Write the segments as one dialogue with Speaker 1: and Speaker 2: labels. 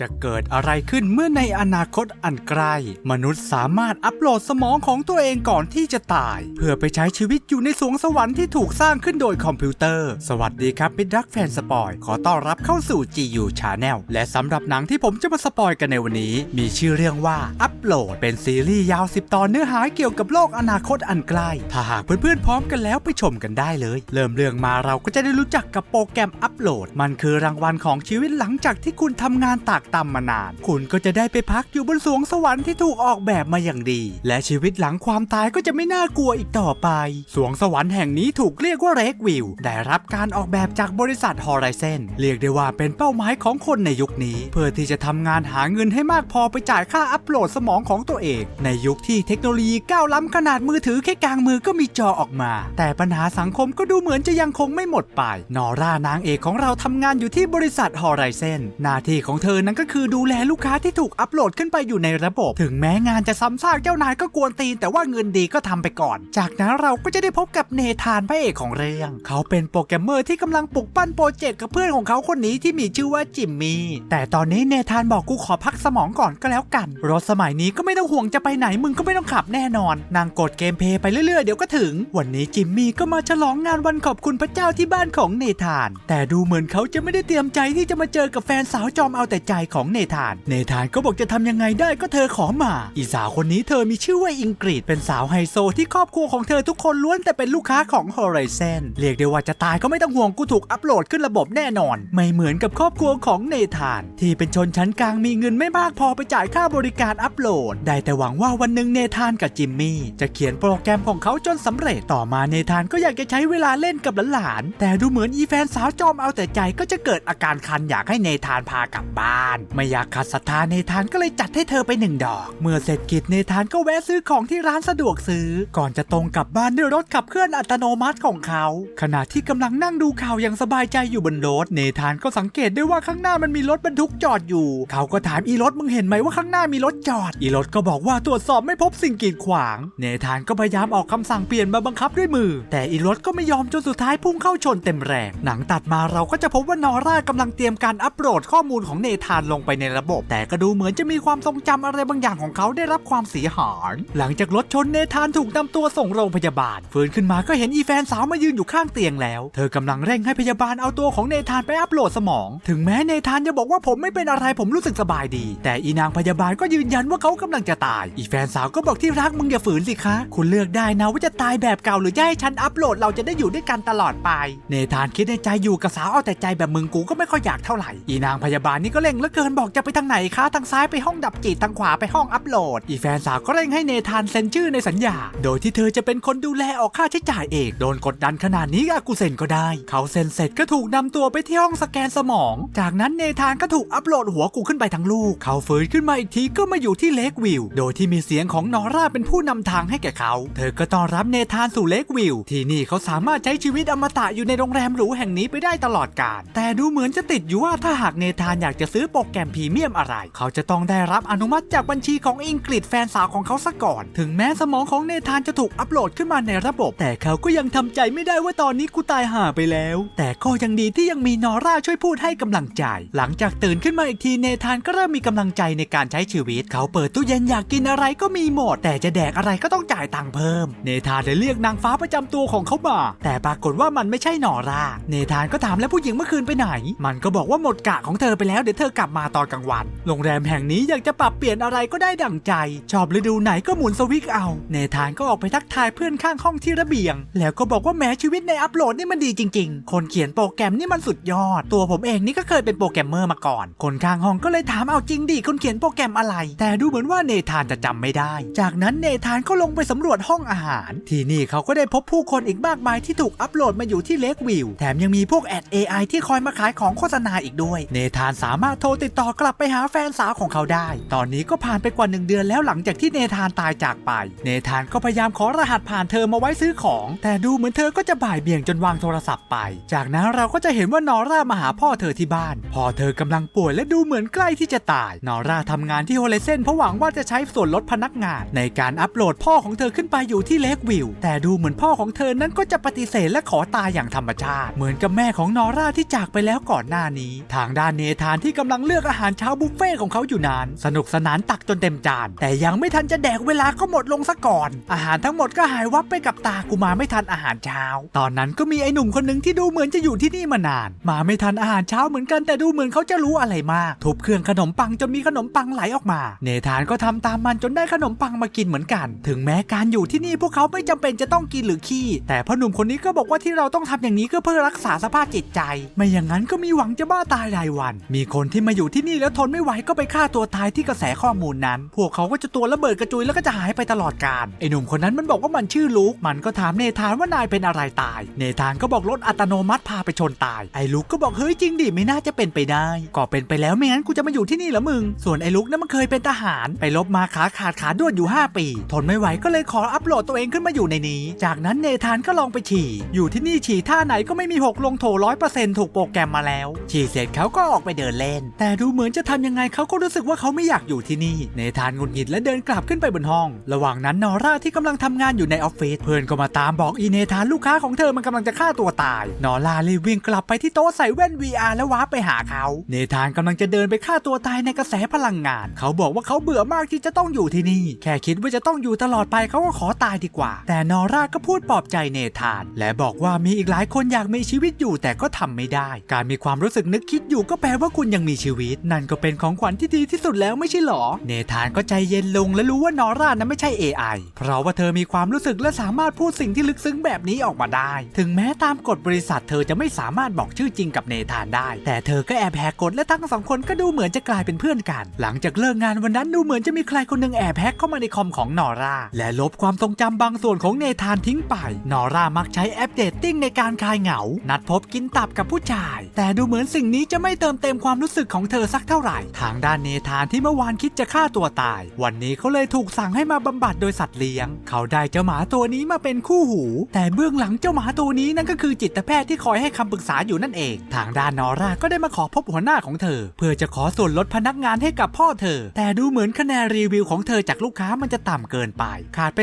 Speaker 1: จะเกิดอะไรขึ้นเมื่อในอนาคตอันใกล้ มนุษย์สามารถอัปโหลดสมองของตัวเองก่อนที่จะตาย เพื่อไปใช้ชีวิตอยู่ในสวงสวรรค์ที่ถูกสร้างขึ้นโดยคอมพิวเตอร์ สวัสดีครับมิตรรักแฟนสปอยขอต้อนรับเข้าสู่ GU Channel และสำหรับหนังที่ผมจะมาสปอยกันในวันนี้ มีชื่อเรื่องว่าอัปโหลดเป็นซีรีส์ยาว 10 ตอนเนื้อหาเกี่ยวกับโลกอนาคตอันใกล้ถ้าหากเพื่อนๆพร้อมกันแล้วไปชมกันได้เลย เริ่มเรื่องมาเราก็จะได้รู้จักกับโปรแกรมอัปโหลด มันคือรางวัลของชีวิตหลังจากที่คุณทำงานตากตำมานาน คุณก็จะได้ไปพักอยู่บนสวงสวรรค์ที่ถูกออกแบบมาอย่างดี และชีวิตหลังความตายก็จะไม่น่ากลัวอีกต่อไป สวงสวรรค์แห่งนี้ถูกเรียกว่าเรกวิวได้รับการออกแบบจากบริษัทฮอริเซนเรียกได้ว่าเป็นเป้าหมายของคนในยุคนี้ เพื่อที่จะทำงานหาเงินให้มากพอไปจ่ายค่าอัปโหลดสมองของตัวเอง ในยุคที่เทคโนโลยีก้าวล้ำขนาดมือถือแค่กลางมือก็มีจอออกมา แต่ปัญหาสังคมก็ดูเหมือนจะยังคงไม่หมดไป นอร่านางเอกของเราทำงานอยู่ที่บริษัทฮอริเซนหน้าที่ของเธอนั้นก็คือดูแลลูกค้าที่ถูกอัปโหลดขึ้นไปอยู่ในระบบ ถึงแม้งานจะซ้ำซากเจ้านายก็กวนตีน แต่ว่าเงินดีก็ทำไปก่อน จากนั้นเราก็จะได้พบกับเนธานพระเอกของเรื่อง เขาเป็นโปรแกรมเมอร์ที่กำลังปลุกปั้นโปรเจกต์กับเพื่อนของเขาคนนี้ที่มีชื่อว่าจิมมี่แต่ตอนนี้เนธานบอกกูขอพักสมองก่อนก็แล้วกันรถสมัยนี้ก็ไม่ต้องห่วงจะไปไหนมึงก็ไม่ต้องขับแน่นอนนางกดเกมเพย์ไปเรื่อยๆเดี๋ยวก็ถึง วันนี้จิมมี่ก็มาฉลองงานวันขอบคุณพระเจ้าที่บ้านของเนธาน แต่ดูเหมือนเขาจะไม่ได้เตรียมใจที่จะมาเจอกับแฟนสาวจอมเอาแต่ใจของเนธาน เนธานก็บอกจะทำยังไงได้ก็เธอขอมา อีสาวคนนี้เธอมีชื่อว่าอิงกรีดเป็นสาวไฮโซที่ครอบครัวของเธอทุกคนล้วนแต่เป็นลูกค้าของ Horizon เรียกได้ว่าจะตายก็ไม่ต้องห่วงกูถูกอัปโหลดขึ้นระบบแน่นอน ไม่เหมือนกับครอบครัวของเนธาน ที่เป็นชนชั้นกลางมีเงินไม่มากพอไปจ่ายค่าบริการอัปโหลด ได้แต่หวังว่าวันหนึ่งเนธานกับจิมมี่จะเขียนโปรแกรมของเขาจนสำเร็จต่อมาเนธานก็อยากจะใช้เวลาเล่นกับหลานๆแต่ดูเหมือนอีแฟนสาวจอมเอาแต่ใจก็จะเกิดอาการคันอยากให้เนธานพากลับบ้านไม่อยากขัดศรัทธาเนธานก็เลยจัดให้เธอไปหนึ่งดอก เมื่อเสร็จกิจเนธานก็แวะซื้อของที่ร้านสะดวกซื้อ ก่อนจะตรงกลับบ้านด้วยรถขับเคลื่อนอัตโนมัติของเขา ขณะที่กำลังนั่งดูข่าวอย่างสบายใจอยู่บนรถเนธานก็สังเกตได้ว่าข้างหน้ามันมีรถบรรทุกจอดอยู่ เขาก็ถามอีรถมึงเห็นไหมว่าข้างหน้ามีรถจอด อีรถก็บอกว่าตรวจสอบไม่พบสิ่งกีดขวาง เนธานก็พยายามออกคำสั่งเปลี่ยนมาบังคับด้วยมือ แต่อีรถก็ไม่ยอมจนสุดท้ายพุ่งเข้าชนเต็มแรง หนังตัดมาเราก็จะพบว่านอร่ากำลังเตรียมการอัปโหลดข้อมูลของเนธานลงไปในระบบ แต่ก็ดูเหมือนจะมีความทรงจำอะไรบางอย่างของเขาได้รับความเสียหาย หลังจากรถชนเนธานถูกนำตัวส่งโรงพยาบาล ฟื้นขึ้นมาก็เห็นอีแฟนสาวมายืนอยู่ข้างเตียงแล้ว เธอกำลังเร่งให้พยาบาลเอาตัวของเนธานไปอัปโหลดสมอง ถึงแม้เนธานจะบอกว่าผมไม่เป็นอะไรผมรู้สึกสบายดี แต่อีนางพยาบาลก็ยืนยันว่าเขากำลังจะตาย อีแฟนสาวก็บอกที่รักมึงอย่าฝืนสิคะ คุณเลือกได้นะว่าจะตายแบบเก่าหรือจะให้ฉันอัปโหลดเราจะได้อยู่ด้วยกันตลอดไป เนธานคิดในใจอยู่กับสาวเอาแต่ใจแบบมึงกูก็ไม่ค่อยอยากเท่าไหร่ อีนางพยาบาลนี่ก็เร่งเหลือเกินบอกจะไปทางไหนคะทางซ้ายไปห้องดับจิตทางขวาไปห้องอัปโหลด อีแฟนสาวก็เร่งให้เนธานเซ็นชื่อในสัญญา โดยที่เธอจะเป็นคนดูแลออกค่าใช้จ่ายเองโดนกดดันขนาดนี้อากูเซ็นก็ได้ เขาเซ็นเสร็จก็ถูกนำตัวไปที่ห้องสแกนสมอง จากนั้นเนธานก็ถูกอัปโหลดหัวกูขึ้นไปทั้งลูก เขาฟื้นขึ้นมาอีกทีก็มาอยู่ที่เลกวิว โดยที่มีเสียงของนอร่าเป็นผู้นำทางให้แก่เขา เธอก็ต้อนรับเนธานสู่เลกวิว ที่นี่เขาสามารถใช้ชีวิตอมตะอยู่ในโรงแรมหรูแห่งนี้ไปได้ตลอดกาลแต่ดูเหมือนจะติดอยู่ว่าถ้าหากเนธานอยากจะซื้อโปรแกรมพรีเมียมอะไร เขาจะต้องได้รับอนุมัติจากบัญชีของอิงกฤษแฟนสาวของเขาซะก่อน ถึงแม้สมองของเนธานจะถูกอัปโหลดขึ้นมาในระบบ แต่เขาก็ยังทำใจไม่ได้ว่าตอนนี้กูตายห่าไปแล้ว แต่ก็ยังดีที่ยังมีนอร่าช่วยพูดให้กำลังใจ หลังจากตื่นขึ้นมาอีกทีเนธานก็เริ่มมีกำลังใจในการใช้ชีวิต เขาเปิดตู้เย็นอยากกินอะไรก็มีหมด แต่จะแดกอะไรก็ต้องจ่ายตังค์เพิ่ม เนธานเลยเรียกนางฟ้าประจำตัวของเขามา แต่ปรากฏว่ามันไม่ใช่นอร่า เนธานก็ถามแล้วผู้หญิงเมื่อคืนไปไหน มันก็บอกว่าหมดกะของเธอไปแล้วเดี๋ยวเธอกลับมาตอนกลางวัน โรงแรมแห่งนี้อยากจะปรับเปลี่ยนอะไรก็ได้ดั่งใจ ชอบฤดูไหนก็หมุนสวิตช์เอา เนธานก็ออกไปทักทายเพื่อนข้างห้องที่ระเบียง แล้วก็บอกว่าแม้ชีวิตในอัปโหลดนี่มันดีจริง ๆ คนเขียนโปรแกรมนี่มันสุดยอด ตัวผมเองนี่ก็เคยเป็นโปรแกรมเมอร์มาก่อน คนข้างห้องก็เลยถามเอาจริงดิคนเขียนโปรแกรมอะไร แต่ดูเหมือนว่าเนธานจะจำไม่ได้ จากนั้นเนธานก็ลงไปสำรวจห้องอาหาร ที่นี่เขาก็ได้พบผู้คนอีกมากมายที่ถูกอัปโหลดมาอยู่ที่เลกวิวแถมยังมีพวกแอด AI ที่คอยมาขายของโฆษณาอีกด้วย เนธานสามารถโทรติดต่อกลับไปหาแฟนสาวของเขาได้ ตอนนี้ก็ผ่านไปกว่าหนึ่งเดือนแล้วหลังจากที่เนธานตายจากไป เนธานก็พยายามขอรหัสผ่านเธอมาไว้ซื้อของ แต่ดูเหมือนเธอก็จะบ่ายเบี่ยงจนวางโทรศัพท์ไป จากนั้นเราก็จะเห็นว่านอร่ามาหาพ่อเธอที่บ้าน พ่อเธอกำลังป่วยและดูเหมือนใกล้ที่จะตาย นอร่าทำงานที่โฮเลเซนเพราะหวังว่าจะใช้ส่วนลดพนักงาน ในการอัปโหลดพ่อของเธอขึ้นไปอยู่ที่เลกวิวแต่ดูเหมือนพ่อของเธอนั้นก็จะปฏิเสธและขอตายอย่างธรรมชาติ เหมือนกับแม่ของนอร่าที่จากไปแล้วก่อนหน้านี้ ทางด้านเนธานที่กำลังเลือกอาหารเช้าบุฟเฟ่ของเขาอยู่นาน สนุกสนานตักจนเต็มจาน แต่ยังไม่ทันจะแดกเวลาก็หมดลงซะก่อน อาหารทั้งหมดก็หายวับไปกับตากูมาไม่ทันอาหารเช้า ตอนนั้นก็มีไอ้หนุ่มคนหนึ่งที่ดูเหมือนจะอยู่ที่นี่มานาน มาไม่ทันอาหารเช้าเหมือนกันแต่ดูเหมือนเขาจะรู้อะไรมากทุบเครื่องขนมปังจนมีขนมปังไหลออกมา เนธานก็ทำตามมันจนได้ขนมปังมากินเหมือนกัน ถึงแม้การอยู่ที่นี่พวกเขาไม่จำเป็นจะต้องกินหรือขี้ แต่พ่อหนุ่มคนนี้ก็บอกว่าที่เราต้องทำอย่างนี้ก็เพื่อรักษาสภาพจิตใจ ไม่อย่างนั้นก็มีหวังจะบ้าตายรายวัน มีคนที่มาอยู่ที่นี่แล้วทนไม่ไหวก็ไปฆ่าตัวตายที่กระแสข้อมูลนั้น พวกเขาก็จะตัวระเบิดกระจุยแล้วก็จะหายไปตลอดกาลไอหนุ่มคนนั้นมันบอกว่ามันชื่อลูกมันก็ถามเนธานว่านายเป็นอะไรตาย เนธานก็บอกรถอัตโนมัติพาไปชนตาย ไอ้ลูกก็บอกเฮ้ยจริงดิไม่น่าจะเป็นไปได้ ก็เป็นไปแล้วไม่งั้นกูจะมาอยู่ที่นี่เหรอมึง ส่วนไอ้ลูกนั้นมันเคยเป็นทหาร ไปลบมาขาขาดขาด้วนอยู่ 5 ปี ทนไม่ไหวก็เลยขออัปโหลดตัวเองขึ้นมาอยู่ในนี้ จากนั้นเนธานก็ลองไปฉี่ อยู่ที่นี่ฉี่ท่าไหนก็ไม่มีหกลงโถร้อยเปอร์เซ็นต์ถูกโปรแกรมมาแล้ว ฉี่เสร็จเขาก็ออกไปเดินเล่นแต่ดูเหมือนจะทำยังไงเขาก็รู้สึกว่าเขาไม่อยากอยู่ที่นี่ เนธานหงุดหงิดและเดินกลับขึ้นไปบนห้อง ระหว่างนั้นนอร่าที่กำลังทำงานอยู่ในออฟฟิศเพื่อนก็มาตามบอกอีเนธานลูกค้าของเธอมันกำลังจะฆ่าตัวตาย นอร่ารีบวิ่งกลับไปที่โต๊ะใส่แว่น VR แล้วว้าร์ไปหาเขา เนธานกำลังจะเดินไปฆ่าตัวตายในกระแสพลังงาน เขาบอกว่าเขาเบื่อมากที่จะต้องอยู่ที่นี่ แค่คิดว่าจะต้องอยู่ตลอดไปเขาก็ขอตายดีกว่า แต่นอร่าก็พูดปลอบใจเนธาน และบอกว่ามีอีกหลายคนอยากมีชีวิตอยู่แต่ก็ทำไม่ได้ การมีความรู้สึกนึกคิดอยู่ก็แปลว่าคุณยังมีชีวิต นั่นก็เป็นของขวัญที่ดีที่สุดแล้วไม่ใช่หรอ เนธานก็ใจเย็นลงและรู้ว่านอร่านั้นไม่ใช่ AI เพราะว่าเธอมีความรู้สึกและสามารถพูดสิ่งที่ลึกซึ้งแบบนี้ออกมาได้ ถึงแม้ตามกฎบริษัทเธอจะไม่สามารถบอกชื่อจริงกับเนธานได้ แต่เธอก็แอบแหกกฎและทั้งสองคนก็ดูเหมือนจะกลายเป็นเพื่อนกัน หลังจากเลิกงานวันนั้นดูเหมือนจะมีใครคนหนึ่งแอบแฮกเข้ามาในคอมของนอร่าและลบความทรงจำบางส่วนของเนธานทิ้งไป นอร่ามักใช้แอปเดตติ้งในการคลายเหงา นัดพบกินตับกับผู้ชาย แต่ดูเหมือนสิ่งนี้จะไม่เติมเต็มความรู้สึกของเธอสักเท่าไหร่ ทางด้านเนธานที่เมื่อวานคิดจะฆ่าตัวตาย วันนี้เขาเลยถูกสั่งให้มาบำบัดโดยสัตว์เลี้ยง เขาได้เจ้าหมาตัวนี้มาเป็นคู่หู แต่เบื้องหลังเจ้าหมาตัวนี้นั่นก็คือจิตแพทย์ที่คอยให้คำปรึกษาอยู่นั่นเอง ทางด้านนอร่าก็ได้มาขอพบหัวหน้าของเธอ เพื่อจะขอส่วนลดพนักงานให้กับพ่อเธอ แต่ดูเหมือนคะแนนรีวิวของเธอจากลูกค้ามันจะต่ำเกินไป ขาดไป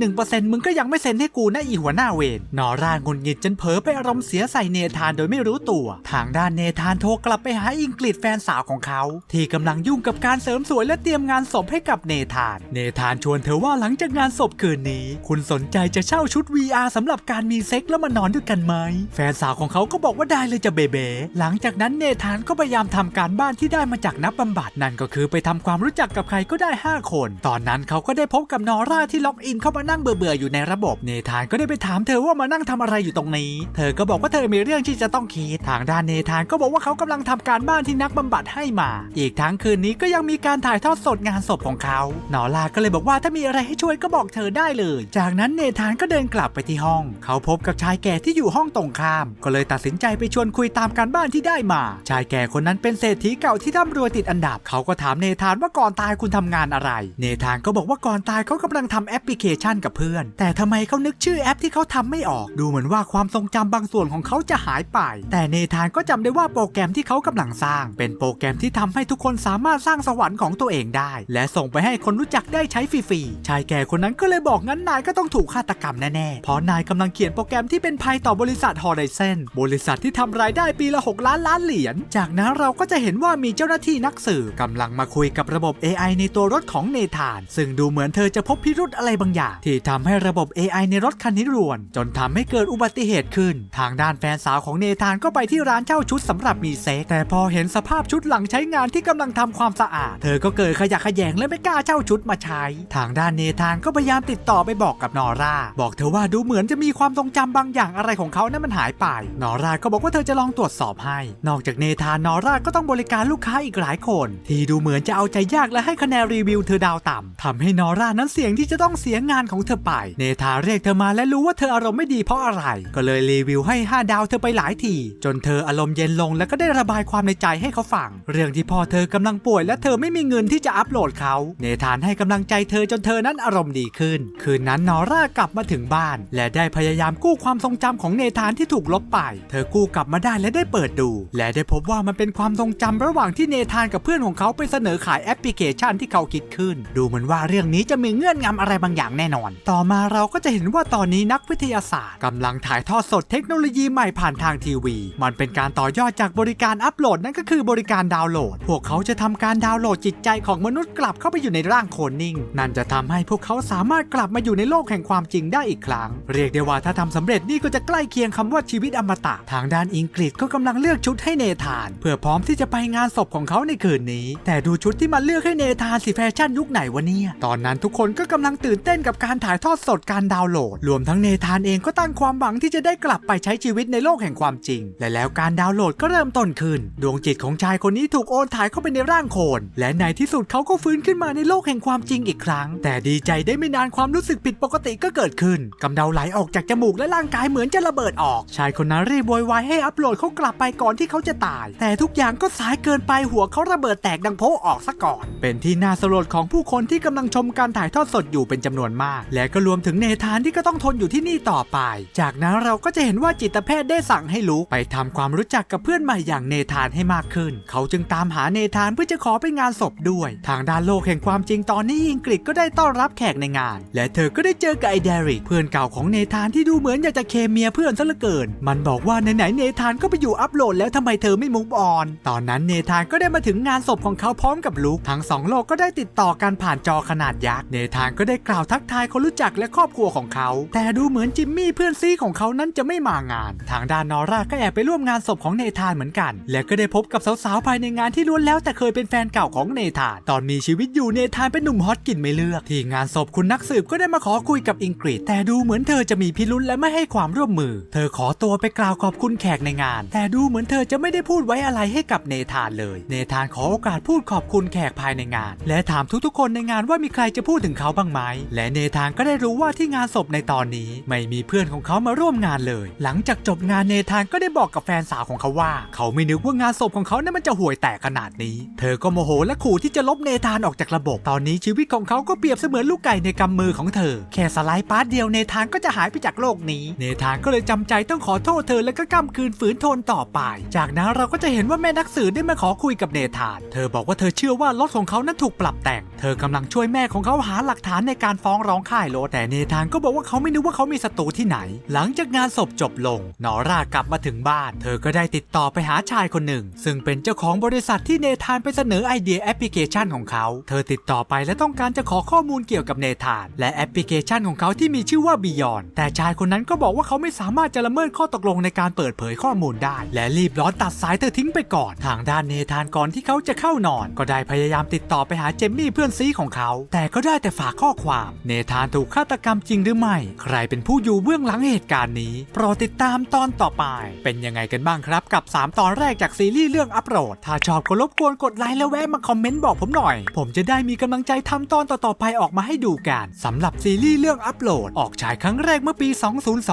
Speaker 1: 0.1%มึงก็ยังไม่เซ็นให้กูนะอีหัวหน้าเวรนอร่างุนงิดจนเผลอไปอารมณ์เสียใส่เนธานโดยไม่รู้ตัว ทางด้านเนธานโทรกลับไปหาอิงกฤษแฟนสาวของเขา ที่กำลังยุ่งกับการเสริมสวยและเตรียมงานศพให้กับเนธาน เนธานชวนเธอว่าหลังจากงานศพคืนนี้ คุณสนใจจะเช่าชุด VR สำหรับการมีเซ็กแล้วมานอนด้วยกันไหม แฟนสาวของเขาก็บอกว่าได้เลยจะเบเบหลังจากนั้นเนธานก็พยายามทำการบ้านที่ได้มาจากนักบำบัดนั่นก็คือไปทำความรู้จักกับใครก็ได้ 5 คน ตอนนั้นเขาก็ได้พบกับนอร่าที่ล็อกอินเข้ามานั่งเบื่อๆอยู่ในระบบเนธานก็ได้ไปถามเธอว่ามานั่งทำอะไรอยู่ตรงนี้ เธอก็บอกว่าเธอมีเรื่องที่จะต้องคิดทางด้านเนธานก็บอกว่าเขากำลังทำการบ้านที่นักบำบัดให้มา อีกทั้งคืนนี้ก็ยังมีการถ่ายทอดสดงานศพของเขานอร่าก็เลยบอกว่าถ้ามีอะไรให้ช่วยก็บอกเธอได้เลย จากนั้นเนธานก็เดินกลับไปที่ห้อง เขาพบกับชายแก่ที่อยู่ห้องตรงข้าม ก็เลยตัดสินใจไปชวนคุยตามการบ้านที่ได้มา ชายแก่คนนั้นเป็นเศรษฐีเก่าที่ร่ำรวยติดอันดับ เขาก็ถามเนธานว่าก่อนตายคุณทำงานอะไร เนธานก็บอกว่าก่อนตายเขากำลังทำแอปพลิเคชันกับเพื่อน แต่ทำไมเขานึกชื่อแอปที่เขาทำไม่ออก ดูเหมือนว่าความทรงจำบางส่วนของเขาจะหายไป แต่เนธานก็จำได้ว่าโปรแกรมที่เขากำลังสร้าง เป็นโปรแกรมที่ทำให้ทุกคนสามารถสร้างสวรรค์ของตัวเองได้ และส่งไปให้คนรู้จักได้ใช้ฟรีๆ ชายแก่คนนั้นก็เลยบอกงั้นนายก็ต้องถูกฆาตกรรมแน่ๆ เพราะนายกำลังเขียนโปรแกรมที่เป็นภัยต่อบริษัท Horizon บริษัทที่ทำรายได้ปีละ 6 ล้านล้านเหรียญ จากนั้นเราก็จะเห็นว่ามีเจ้าหน้าที่นักสืบกำลังมาคุยกับระบบ AI ในตัวรถของเนธาน ซึ่งดูเหมือนเธอจะพบพิรุธอะไรบางอย่าง ที่ทำให้ระบบ AI ในรถคันนี้รวน จนทำให้เกิดอุบัติเหตุขึ้น ทางด้านแฟนสาวของเนธานก็ไปที่ร้านเช่าชุดสำหรับมีเซ็กแต่พอเห็นสภาพชุดหลังใช้งานที่กำลังทำความสะอาด เธอก็เกิดขยะแขยงและไม่กล้าเช่าชุดมาใช้ ทางด้านเนธานก็พยายามติดต่อไปบอกกับนอร่า บอกเธอว่าดูเหมือนจะมีความทรงจำบางอย่างอะไรของเขานั้นมันหายไป นอร่าก็บอกว่าเธอจะลองตรวจสอบให้ นอกจากเนธานนอร่าก็ต้องบริการลูกค้าอีกหลายคน ที่ดูเหมือนจะเอาใจยากและให้คะแนนรีวิวเธอดาวต่ำทำให้นอร่านั้นเสี่ยงที่จะต้องเสียงานของเธอไป เนธานเรียกเธอมาและรู้ว่าเธออารมณ์ไม่ดีเพราะอะไร ก็เลยรีวิวให้ 5 ดาวเธอไปหลายทีจนเธออารมณ์เย็นลง แล้วก็ได้ระบายความในใจให้เขาฟังเรื่องที่พ่อเธอกำลังป่วยและเธอไม่มีเงินที่จะอัปโหลดเขา เนธานให้กำลังใจเธอจนเธอนั้นอารมณ์ดีขึ้น คืนนั้นนอร่ากลับมาถึงบ้าน และได้พยายามกู้ความทรงจำของเนธานที่ถูกลบไป เธอกู้กลับมาได้และได้เปิดดู และได้พบว่ามันเป็นความทรงจำระหว่างที่เนธานกับเพื่อนของเขาไปเสนอขายแอปพลิเคชันที่เขาคิดขึ้น ดูเหมือนว่าเรื่องนี้จะมีเงื่อนงำอะไรบางอย่างแน่นอน ต่อมาเราก็จะเห็นว่าตอนนี้นักวิทยาศาสตร์กำลังถ่ายทอดสดเทคโนโลยีใหม่ผ่านทางทีวี มันเป็นการต่อยอดจากบริการอัปโหลดนั่นก็คือบริริการดาวน์โหลด พวกเขาจะทำการดาวน์โหลดจิตใจของมนุษย์กลับเข้าไปอยู่ในร่างโคลนนิ่ง นั่นจะทำให้พวกเขาสามารถกลับมาอยู่ในโลกแห่งความจริงได้อีกครั้ง เรียกได้ว่าถ้าทำสำเร็จนี่ก็จะใกล้เคียงคำว่าชีวิตอมตะ ทางด้านอิงกฤษก็กำลังเลือกชุดให้เนธาน เพื่อพร้อมที่จะไปงานศพของเขาในคืนนี้ แต่ดูชุดที่มันเลือกให้เนธานสิแฟชั่นยุคไหนวะเนี่ย ตอนนั้นทุกคนก็กำลังตื่นเต้นกับการถ่ายทอดสดการดาวน์โหลด รวมทั้งเนธานเองก็ตั้งความหวังที่จะได้กลับไปใช้ชีวิตในโลกแห่งความจริง และแล้วการดาวน์โหลดก็เริ่มต้นขึ้น ดวงจิตของชาายคนนี้ถูกโอนถ่ายเข้าไปในร่างโคน และในที่สุดเขาก็ฟื้นขึ้นมาในโลกแห่งความจริงอีกครั้ง แต่ดีใจได้ไม่นานความรู้สึกผิดปกติก็เกิดขึ้นกำเดาไหลออกจากจมูกและร่างกายเหมือนจะระเบิดออก ชายคนนั้นรีบโวยวายให้อัปโหลดเขากลับไปก่อนที่เขาจะตาย แต่ทุกอย่างก็สายเกินไปหัวเขาระเบิดแตกดังโพออกซะก่อน เป็นที่น่าสลดของผู้คนที่กำลังชมการถ่ายทอดสดอยู่เป็นจำนวนมาก และก็รวมถึงเนธานที่ก็ต้องทนอยู่ที่นี่ต่อไป จากนั้นเราก็จะเห็นว่าจิตแพทย์ได้สั่งให้ลุกไปทำความรู้จักกับเพื่อนใหม่อย่างเนธานให้มากขึ้นเขาจึงตามหาเนธานเพื่อจะขอไปงานศพด้วย ทางด้านโลกแห่งความจริงตอนนี้อิงกฤษก็ได้ต้อนรับแขกในงาน และเธอก็ได้เจอกับไอเดริกเพื่อนเก่าของเนธานที่ดูเหมือนอยากจะเคเมียเพื่อนซะเหลือเกิน มันบอกว่าไหนๆเนธานก็ไปอยู่อัพโหลดแล้วทำไมเธอไม่มุกออน ตอนนั้นเนธานก็ได้มาถึงงานศพของเขาพร้อมกับลุกทั้งสองโลกก็ได้ติดต่อกันผ่านจอขนาดยักษ์เนธานก็ได้กล่าวทักทายคนรู้จักและครอบครัวของเขา แต่ดูเหมือนจิมมี่เพื่อนซีของเขานั้นจะไม่มางาน ทางด้านนอร่าก็แอบไปร่วมงานศพของเนธานเหมือนกัน และก็ได้พบกับสาวๆภายในงานที่ล้วนแล้วแต่เคยเป็นแฟนเก่าของเนธาน ตอนมีชีวิตอยู่เนธานเป็นหนุ่มฮอตกลินไม่เลือก ที่งานศพคุณนักสืบก็ได้มาขอคุยกับอิงกฤษแต่ดูเหมือนเธอจะมีพิรุธและไม่ให้ความร่วมมือ เธอขอตัวไปกล่าวขอบคุณแขกในงาน แต่ดูเหมือนเธอจะไม่ได้พูดไว้อะไรให้กับเนธานเลย เนธานขอโอกาสพูดขอบคุณแขกภายในงาน และถามทุกๆ คนในงานว่ามีใครจะพูดถึงเขาบ้างไหม และเนธานก็ได้รู้ว่าที่งานศพในตอนนี้ไม่มีเพื่อนของเขามาร่วมงานเลย หลังจากจบงานเนธานก็ได้บอกกับแฟนสาวของเขาว่า เขาไม่นึกว่างานศพของเขานั้นมันจะห่วยแตกขนาดนี้ เธอก็โมโหและขู่ที่จะลบเนธานออกจากระบบ ตอนนี้ชีวิตของเขาก็เปรียบเสมือนลูกไก่ในกำมือของเธอ แค่สไลด์ปาร์ตเดียวเนธานก็จะหายไปจากโลกนี้ เนธานก็เลยจำใจต้องขอโทษเธอและก็กำคืนฝืนทนต่อไป จากนั้นเราก็จะเห็นว่าแม่นักสืบได้มาขอคุยกับเนธาน เธอบอกว่าเธอเชื่อว่ารถของเขานั้นถูกปรับแต่ง เธอกำลังช่วยแม่ของเขาหาหลักฐานในการฟ้องร้องค่ายรถแต่เนธานก็บอกว่าเขาไม่นึกว่าเขามีศัตรูที่ไหน หลังจากงานศพจบลงนอร่ากลับมาถึงบ้าน เธอก็ได้ติดต่อไปหาชายคนหนึ่ง ซึ่งเป็นเจ้า้าของบริษัทที่เนธานไปเสนอไอเดียแอปพลิเคชันของเขา เธอติดต่อไปและต้องการจะขอข้อมูลเกี่ยวกับเนธาน และแอปพลิเคชันของเขาที่มีชื่อว่า Beyond แต่ชายคนนั้นก็บอกว่าเขาไม่สามารถจะละเมิดข้อตกลงในการเปิดเผยข้อมูลได้ และรีบร้อนตัดสายเธอทิ้งไปก่อน ทางด้านเนธานก่อนที่เขาจะเข้านอน ก็ได้พยายามติดต่อไปหาเจมมี่เพื่อนซีของเขา แต่ก็ได้แต่ฝากข้อความ เนธานถูกฆาตกรรมจริงหรือไม่ ใครเป็นผู้อยู่เบื้องหลังเหตุการณ์นี้โปรดติดตามตอนต่อไป เป็นยังไงกันบ้างครับกับ 3 ตอนแรกจากซีรีส์เรื่องอัปโหลด ถ้าชอบก็รบกวนกดไลค์และแวะมาคอมเมนต์บอกผมหน่อย ผมจะได้มีกำลังใจทำตอนต่อๆไปออกมาให้ดูกันสำหรับซีรีส์เรื่องอัปโหลด ออกฉายครั้งแรกเมื่อปี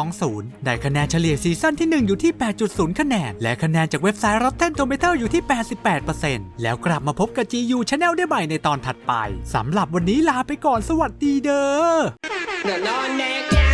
Speaker 1: 2020 ได้คะแนนเฉลี่ยซีซั่นที่ 1 อยู่ที่ 8.0 คะแนน และคะแนนจากเว็บไซต์ Rotten Tomato อยู่ที่ 88%แล้วกลับมาพบกับ GU Channel ได้ใหม่ในตอนถัดไปสำหรับวันนี้ลาไปก่อนสวัสดีเด้อ
Speaker 2: The long neck.